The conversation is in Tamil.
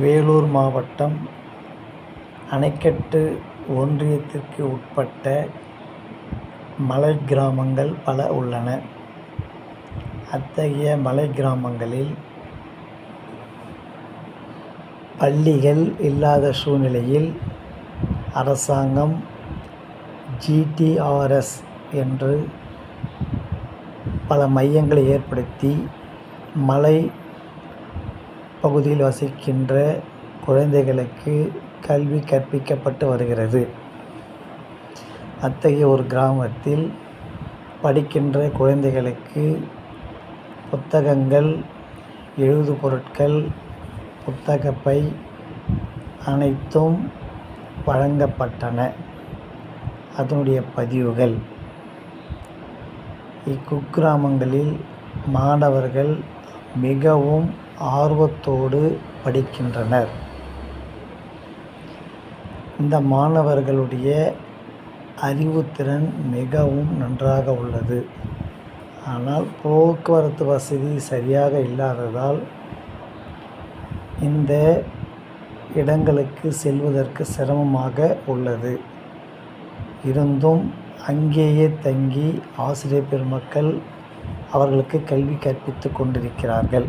வேலூர் மாவட்டம் அணைக்கட்டு ஒன்றியத்திற்கு உட்பட்ட மலை கிராமங்கள் பல உள்ளன. அத்தகைய மலை கிராமங்களில் பள்ளிகள் இல்லாத சூழ்நிலையில் அரசாங்கம் ஜிடிஆர்எஸ் என்று பல மையங்களை ஏற்படுத்தி மலை பகுதியில் வசிக்கின்ற குழந்தைகளுக்கு கல்வி கற்பிக்கப்பட்டு வருகிறது. அத்தகைய ஒரு கிராமத்தில் படிக்கின்ற குழந்தைகளுக்கு புத்தகங்கள் எழுது பொருட்கள் புத்தகப்பை அனைத்தும் வழங்கப்பட்டன. அதனுடைய பதிவுகள். இக்குக்கிராமங்களில் மாணவர்கள் மிகவும் ஆர்வத்தோடு படிக்கின்றனர். இந்த மாணவர்களுடைய அறிவுத்திறன் மிகவும் நன்றாக உள்ளது. ஆனால் போக்குவரத்து வசதி சரியாக இல்லாததால் இந்த இடங்களுக்கு செல்வதற்கு சிரமமாக உள்ளது. இருந்தும் அங்கேயே தங்கி ஆசிரியர் பெருமக்கள் அவர்களுக்கு கல்வி கற்பித்து கொண்டிருக்கிறார்கள்.